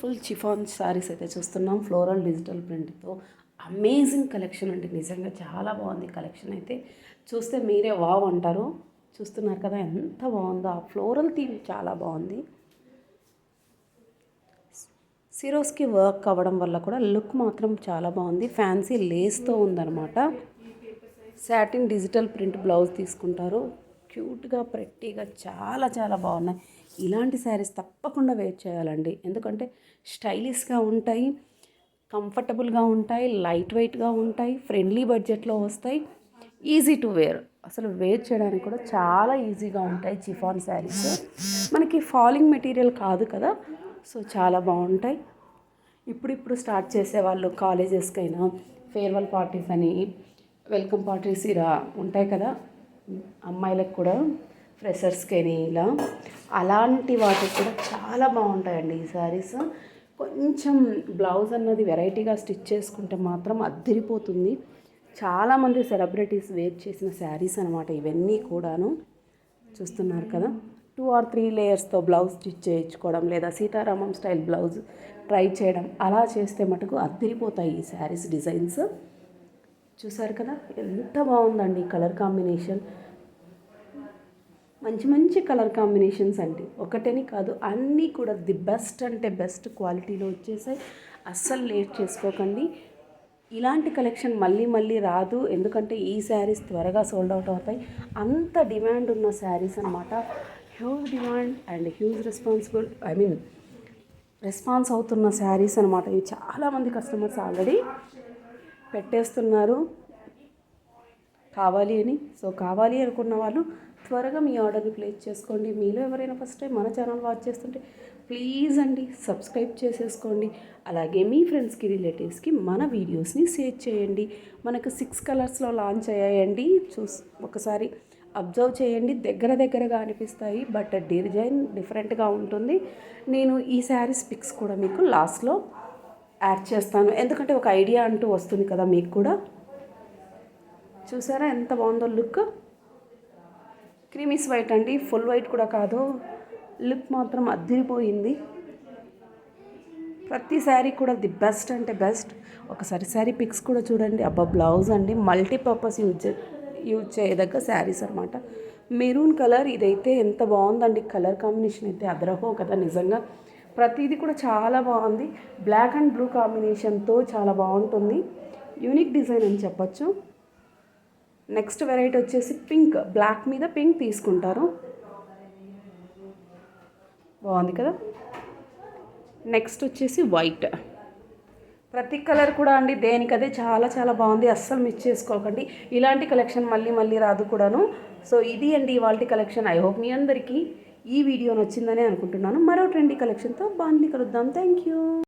Full chiffon saris అయితే చూస్తున్నాం floral digital ప్రింట్తో అమేజింగ్ కలెక్షన్ అండి. నిజంగా చాలా బాగుంది కలెక్షన్ అయితే. చూస్తే మీరే వావ్ అంటారు. చూస్తున్నారు కదా ఎంత బాగుందో. ఆ ఫ్లోరల్ థీమ్ చాలా బాగుంది. సిరోస్కి వర్క్ అవ్వడం వల్ల కూడా లుక్ మాత్రం చాలా బాగుంది. ఫ్యాన్సీ లేస్తో ఉందన్నమాట. శాటిన్ డిజిటల్ ప్రింట్ బ్లౌజ్ తీసుకుంటారు. క్యూట్గా ప్రెట్టీగా చాలా చాలా బాగున్నాయి. ఇలాంటి శారీస్ తప్పకుండా వేర్ చేయాలండి. ఎందుకంటే స్టైలిష్గా ఉంటాయి కంఫర్టబుల్గా ఉంటాయి లైట్ వెయిట్గా ఉంటాయి ఫ్రెండ్లీ బడ్జెట్లో వస్తాయి. Easy to wear. అసలు వేర్ చేయడానికి కూడా చాలా ఈజీగా ఉంటాయి చిఫాన్ శారీస్. మనకి ఫాలింగ్ మెటీరియల్ కాదు కదా సో చాలా బాగుంటాయి. ఇప్పుడిప్పుడు స్టార్ట్ చేసేవాళ్ళు కాలేజెస్కైనా ఫేర్వెల్ పార్టీస్ అని వెల్కమ్ పార్టీస్ ఇలా ఉంటాయి కదా అమ్మాయిలకు కూడా ఫ్రెషర్స్కని ఇలా. అలాంటి వాటికి కూడా చాలా బాగుంటాయండి ఈ శారీస్. కొంచెం బ్లౌజ్ అన్నది వెరైటీగా స్టిచ్ చేసుకుంటే మాత్రం అద్దరిపోతుంది. చాలామంది సెలబ్రిటీస్ వేర్ చేసిన శారీస్ అనమాట ఇవన్నీ కూడాను. చూస్తున్నారు కదా టూ ఆర్ త్రీ లేయర్స్తో బ్లౌజ్ స్టిచ్ చేయించుకోవడం లేదా సీతారామం స్టైల్ బ్లౌజ్ ట్రై చేయడం అలా చేస్తే మటుకు అద్దరిపోతాయి ఈ శారీస్ డిజైన్స్. చూసారు కదా? ఎంత బాగుందండి కలర్ కాంబినేషన్. మంచి మంచి కలర్ కాంబినేషన్స్ అండి. ఒకటని కాదు అన్నీ కూడా ది బెస్ట్ అంటే బెస్ట్ క్వాలిటీలో వచ్చేసాయి. అస్సలు లేట్ చేసుకోకండి. ఇలాంటి కలెక్షన్ మళ్ళీ మళ్ళీ రాదు. ఎందుకంటే ఈ శారీస్ త్వరగా సోల్డ్ అవుట్ అవుతాయి. అంత డిమాండ్ ఉన్న శారీస్ అనమాట huge demand and huge responsible I mean response అవుతున్న శారీస్ అనమాట ఇవి చాలామంది కస్టమర్స్ ఆల్రెడీ పెట్టేస్తున్నారు. కావాలి అని. సో కావాలి అనుకున్న వాళ్ళు త్వరగా మీ ఆర్డర్ని ప్లేస్ చేసుకోండి. మీలో ఎవరైనా ఫస్ట్ టైం మన ఛానల్ వాచ్ చేస్తుంటే ప్లీజ్ అండి సబ్స్క్రైబ్ చేసేసుకోండి. అలాగే మీ ఫ్రెండ్స్కి రిలేటివ్స్కి మన వీడియోస్ని షేర్ చేయండి. మనకు సిక్స్ కలర్స్లో లాంచ్ అయ్యాయండి. చూస్ ఒకసారి అబ్జర్వ్ చేయండి. దగ్గర దగ్గరగా అనిపిస్తాయి బట్ డిజైన్ డిఫరెంట్గా ఉంటుంది. నేను ఈ శారీస్ పిక్స్ కూడా మీకు లాస్ట్లో యాడ్ చేస్తాను. ఎందుకంటే ఒక ఐడియా అంటూ వస్తుంది కదా మీకు కూడా. చూసారా ఎంత బాగుందో లుక్. క్రీమీస్ వైట్ అండి. ఫుల్ వైట్ కూడా కాదు. లుక్ మాత్రం అద్దిరిపోయింది. ప్రతి శారీ కూడా ది బెస్ట్ అంటే బెస్ట్. ఒకసారి శారీ పిక్స్ కూడా చూడండి. అబ్బా బ్లౌజ్ అండి. మల్టీపర్పస్ యూజ్ యూజ్ చేయదగ్గ శారీస్ అనమాట మెరూన్ కలర్ ఇదైతే ఎంత బాగుందండి. కలర్ కాంబినేషన్ అయితే అదరహో కదా నిజంగా. ప్రతిదీ కూడా చాలా బాగుంది. బ్లాక్ అండ్ బ్లూ కాంబినేషన్తో చాలా బాగుంటుంది. యూనిక్ డిజైన్ అని చెప్పచ్చు. నెక్స్ట్ వెరైటీ వచ్చేసి పింక్ బ్లాక్ మీద పింక్ తీసుకుంటారు. బాగుంది కదా? నెక్స్ట్ వచ్చేసి వైట్ ప్రతి కలర్ కూడా అండి దేనికదే చాలా చాలా బాగుంది. అస్సలు మిస్ చేసుకోకండి. ఇలాంటి కలెక్షన్ మళ్ళీ మళ్ళీ రాదు కూడాను. సో ఇది అండి ఇవాళ కలెక్షన్ ఐ హోప్ మీ అందరికీ ఈ వీడియో నచ్చిందనే అనుకుంటున్నాను. మరో ట్రెండీ కలెక్షన్తో బాగుంది కలుద్దాం. Thank you